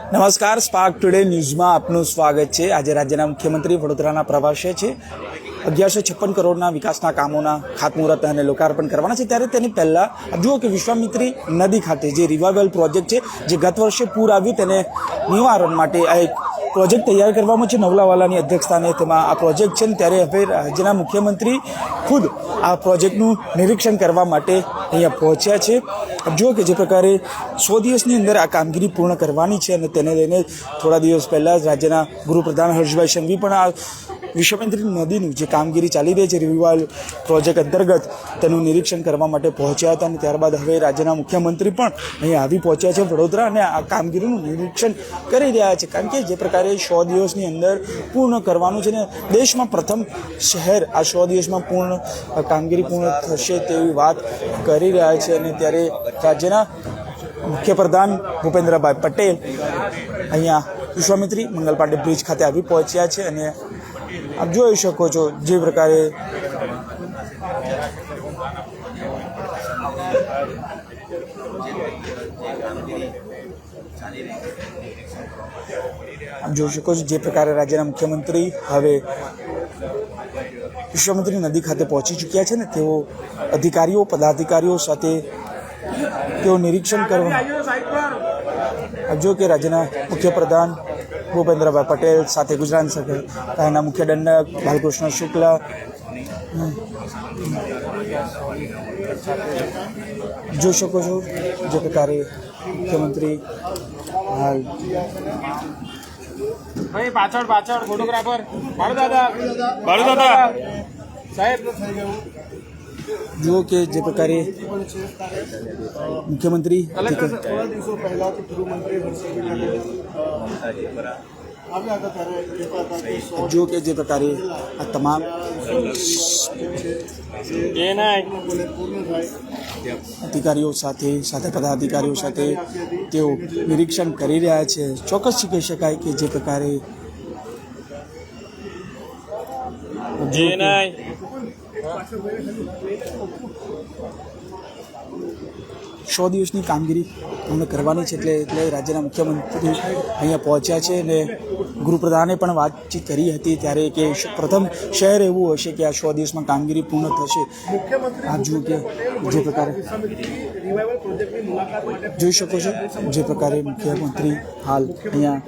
નમસ્કાર spark today ન્યૂઝમાં આપનું સ્વાગત છે. આજે રાજ્યના મુખ્યમંત્રી વડોદરાના પ્રવાસે છે. અગિયારસો છપ્પન કરોડના વિકાસના કામોના ખાતમુહૂર્ત અને લોકાર્પણ કરવાના છે. ત્યારે તેની પહેલાં જુઓ કે વિશ્વામિત્રી નદી ખાતે જે રિવાઇવલ પ્રોજેક્ટ છે, જે ગત વર્ષે પૂર આવ્યું, તેને નિવારણ માટે આ એક પ્રોજેક્ટ તૈયાર કરવામાં છે. નવલાવાલાની અધ્યક્ષતાને તેમાં આ પ્રોજેક્ટ છે ને ત્યારે હવે રાજ્યના મુખ્યમંત્રી ખુદ આ પ્રોજેક્ટનું નિરીક્ષણ કરવા માટે અહીંયા પહોંચ્યા છે. જો કે જે પ્રકારે સો દિવસની અંદર આ કામગીરી પૂર્ણ કરવાની છે અને તેને લઈને થોડા દિવસ પહેલાં જ રાજ્યના ગૃહપ્રધાન હર્ષભાઈ સંઘવી પણ આ વિશ્વમિત્રી નદીનું જે કામગીરી ચાલી રહી છે રિવાલ પ્રોજેક્ટ અંતર્ગત, તેનું નિરીક્ષણ કરવા માટે પહોંચ્યા હતા અને ત્યારબાદ હવે રાજ્યના મુખ્યમંત્રી પણ અહીં આવી પહોંચ્યા છે વડોદરા અને આ કામગીરીનું નિરીક્ષણ કરી રહ્યા છે. કારણ કે જે પ્રકારે સો દિવસની અંદર પૂર્ણ કરવાનું છે ને દેશમાં પ્રથમ શહેર આ સો દિવસમાં પૂર્ણ કામગીરી પૂર્ણ થશે તેવી વાત કરી રહ્યા છે અને ત્યારે રાજ્યના મુખ્યપ્રધાન ભૂપેન્દ્રભાઈ પટેલ અહીંયા વિશ્વામિત્રી મંગલ પાંડે બ્રિજ ખાતે આવી પહોંચ્યા છે અને આપ જોઈ શકો છો જે પ્રકારે આપ જોઈ શકો છો જે પ્રકારે રાજ્યના મુખ્યમંત્રી હવે વિશ્વમંત્રી નદી ખાતે પહોંચી ચૂક્યા છે ને, તેઓ અધિકારીઓ, પદાધિકારીઓ સાથે તેઓ નિરીક્ષણ કરવા જો કે રાજ્યના મુખ્યપ્રધાન ભૂપેન્દ્રભાઈ પટેલ સાથે ગુજરાત ત્યાંના મુખ્ય દંડક બાલકૃષ્ણ શુક્લા. જોઈ શકો છો જે પ્રકારે મુખ્યમંત્રી હાલ. ભાઈ પાછળ પાછળ ફોટોગ્રાફર મારું દાદા મારું દાદા સાહેબ. જુઓ કે જે પ્રકારે મુખ્યમંત્રી હતા કે જે પ્રકારે આ તમામ અધિકારીઓ સાથે સાથે પદાધિકારીઓ સાથે તેઓ નિરીક્ષણ કરી રહ્યા છે. ચોક્કસથી કહી શકાય કે જે પ્રકારે 把车围着很就围着这么 સો દિવસની કામગીરી અમને કરવાની છે એટલે એટલે રાજ્યના મુખ્યમંત્રી અહીંયા પહોંચ્યા છે અને ગૃહપ્રધાને પણ વાતચીત કરી હતી ત્યારે કે પ્રથમ શહેર એવું હશે કે આ સો દિવસમાં કામગીરી પૂર્ણ થશે. આપ જુઓ કે જે પ્રકારે જોઈ શકો છો જે પ્રકારે મુખ્યમંત્રી હાલ અહીંયા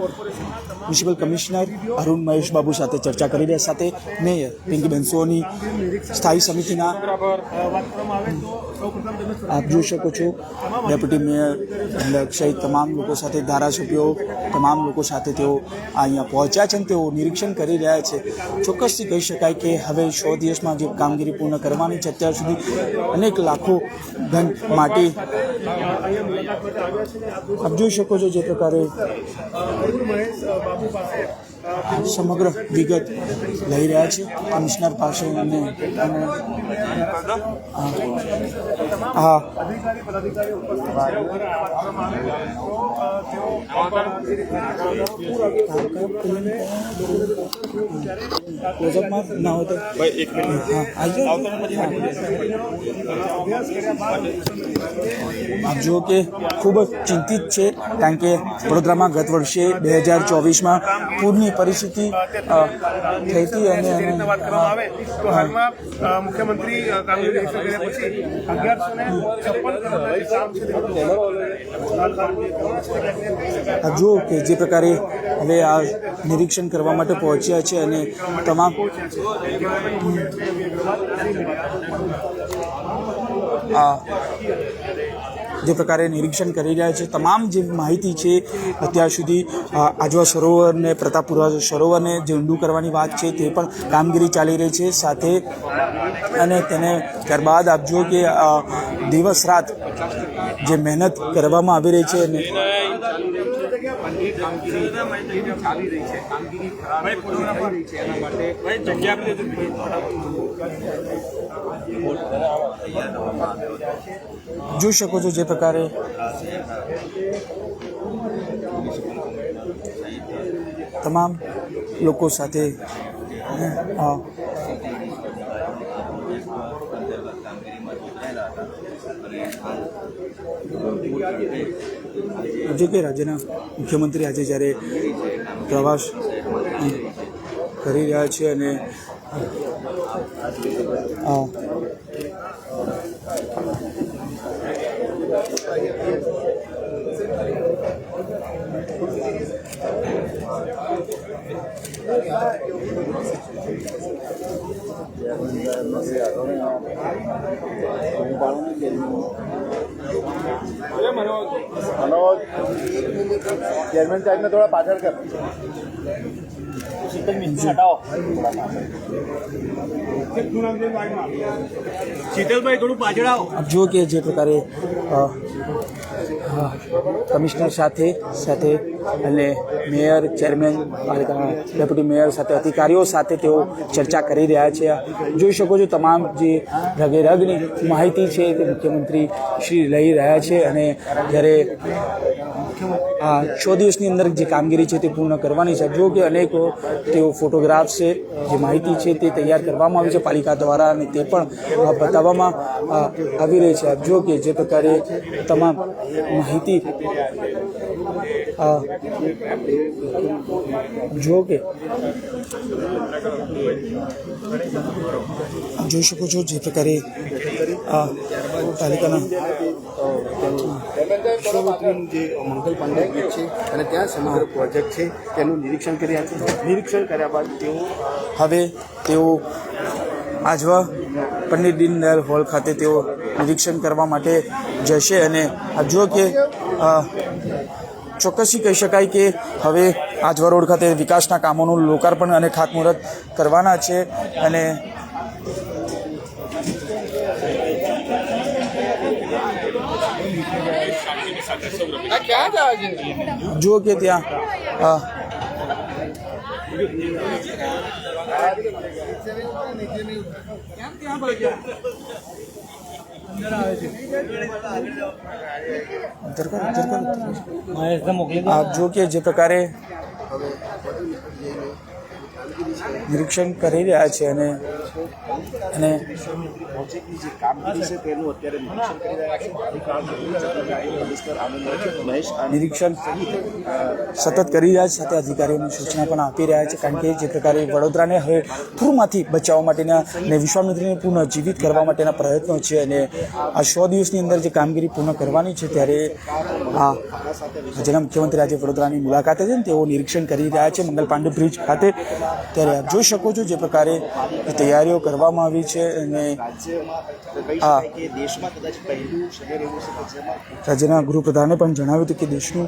મ્યુનિસિપલ કમિશનર અરુણ મહેશ બાબુ સાથે ચર્ચા કરી રહ્યા સાથે મેયર પિંકીબેન સોની સ્થાયી સમિતિના આપ જોઈ શકો છો ડેપ્યુટી મેયર સહિત તમામ લોકો સાથે ધારાસભ્યો, તમામ લોકો સાથે તેઓ અહીંયા પહોંચ્યા છે અને તેઓ નિરીક્ષણ કરી રહ્યા છે. ચોક્કસથી કહી શકાય કે હવે સો દિવસમાં જે કામગીરી પૂર્ણ કરવાની છે, અત્યાર સુધી અનેક લાખો ધન માટે આપ જોઈ શકો છો જે પ્રકારે સમગ્ર વિગત લઈ રહ્યા છે. કમિશનર પાસે અને હા. પ્રોજેક્ટમાં ના હોય તો આપ જુઓ કે ખૂબ જ ચિંતિત છે કારણ કે વડોદરામાં ગત વર્ષે બે હજાર ચોવીસમાં પૂરની પરિસ્થિતિ અ, થઈ હતી અને મુખ્યમંત્રી જુઓ કે જે પ્રકારે હવે આ નિરીક્ષણ કરવા માટે પહોંચ્યા છે અને તમામ આ જે પ્રકારે નિરીક્ષણ કરી રહ્યા છે. તમામ જે માહિતી છે, અત્યાર સુધી આજવા સરોવરને પ્રતાપપુરા સરોવરને જે ઊંડું કરવાની વાત છે તે પણ કામગીરી ચાલી રહી છે. સાથે અને તેને ત્યારબાદ આપજો કે દિવસ રાત જે મહેનત કરવામાં આવી રહી છે અને ભાઈ જગ્યા આપી દેજો. જોઈ શકો છો જે પ્રકારે તમામ લોકો સાથે અ, જો કે રાજ્યના મુખ્યમંત્રી આજે જ્યારે પ્રવાસ કરી રહ્યા છે અને આ मनोज चेयरमैन साहब में थोड़ा पाछड़ कर શીતલભાઈ થોડું પાછળ આવો આપ જુઓ કે જે પ્રકારે અ, અ, કમિશનર સાથે સાથે અને મેયર, ચેરમેન ડેપ્યુટી મેયર સાથે, અધિકારીઓ સાથે તેઓ ચર્ચા કરી રહ્યા છે. જોઈ શકો છો તમામ જે રગે રગની માહિતી છે તે મુખ્યમંત્રી શ્રી લઈ રહ્યા છે અને જ્યારે આ છ દિવસની અંદર જે કામગીરી છે તે પૂર્ણ કરવાની છે. જો કે અનેક તેઓ ફોટોગ્રાફ્સ છે, જે માહિતી છે તે તૈયાર કરવામાં આવી છે. પાલિકા દ્વારા અને તે પણ બતાવવામાં આવી રહી છે. જો કે જે પ્રકારે તમામ માહિતી જો કે જોઈ શકો છો જે પ્રકારે આ તાલુકાના જે મંગલ પાંડે ગીત છે અને ત્યાં સમગ્ર પ્રોજેક્ટ છે તેનું નિરીક્ષણ કર્યા છે. નિરીક્ષણ કર્યા બાદ તેઓ હવે તેઓ આજવા પંડિત દીનદયાલ હોલ ખાતે તેઓ નિરીક્ષણ કરવા માટે જશે અને જો કે ચોક્કસથી કહી શકાય કે હવે આજવા રોડ ખાતે વિકાસના કામોનું લોકાર્પણ અને ખાતમુહૂર્ત કરવાના છે અને જુઓ કે ત્યાં અ, ઉત્તર કરો, ઉત્તર કરો, ઉત્તર કરો. આપ જો કે જે પ્રકારે નિરીક્ષણ કરી રહ્યા છે અને અને નિરીક્ષણ સતત કરી રહ્યા છે, સાથે અધિકારીઓને સૂચના પણ આપી રહ્યા છે, કારણ કે જે પ્રકારે વડોદરાને હવે પૂરમાંથી બચાવવા માટેના અને વિશ્વામિત્રીને પુનઃ જીવિત કરવા માટેના પ્રયત્નો છે અને આ સો દિવસની અંદર જે કામગીરી પૂર્ણ કરવાની છે, ત્યારે આ રાજ્યના મુખ્યમંત્રી આજે વડોદરાની મુલાકાતે છે ને તેઓ નિરીક્ષણ કરી રહ્યા છે મંગલ પાંડે બ્રિજ ખાતે. ત્યારે આપ જોઈ શકો છો જે પ્રકારે તૈયારીઓ કરવામાં આવી છે અને જેમાં રાજ્યના ગૃહપ્રધાને પણ જણાવ્યું હતું કે દેશનું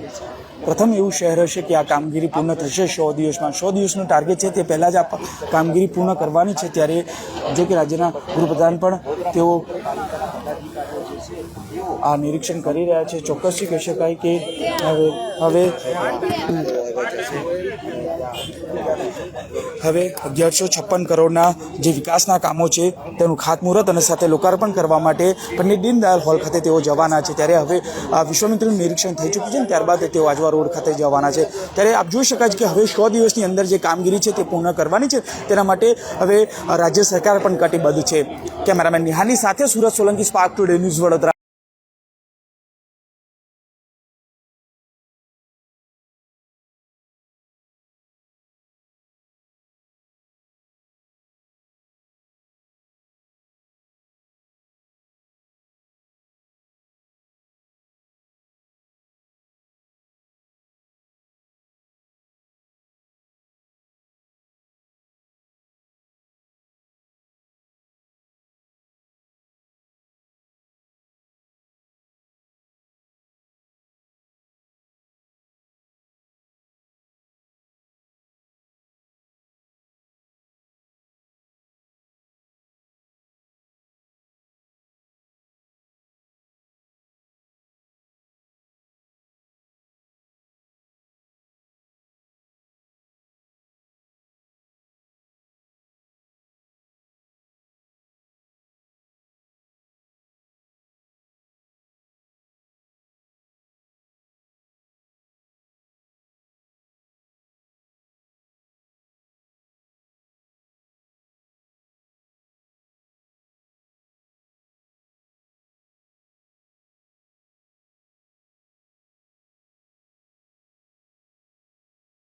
પ્રથમ એવું શહેર હશે કે આ કામગીરી પૂર્ણ થશે સો દિવસમાં. સો દિવસનું ટાર્ગેટ છે તે પહેલાં જ આ કામગીરી પૂર્ણ કરવાની છે ત્યારે જો કે રાજ્યના ગૃહપ્રધાન પણ તેઓ આ નિરીક્ષણ કરી રહ્યા છે. ચોક્કસથી કહી શકાય કે હવે હવે હવે અગિયારસો છપ્પન કરોડના જે વિકાસના કામો છે, તેનું ખાતમુહૂર્ત અને સાથે લોકાર્પણ કરવા માટે પંડિત દીનદયાલ હોલ ખાતે તેઓ જવાના છે. ત્યારે હવે આ વિશ્વામિત્રનું નિરીક્ષણ થઈ ચૂક્યું છે અને ત્યારબાદ તેઓ આજવા રોડ ખાતે જવાના છે. ત્યારે આપ જોઈ શકાય છે કે હવે સો દિવસની અંદર જે કામગીરી છે, તે પૂર્ણ કરવાની છે. તેના માટે હવે રાજ્ય સરકાર પણ કટિબદ્ધ છે. કેમેરામેન નિહાની સાથે Surat Solanki spark today news Vadodara.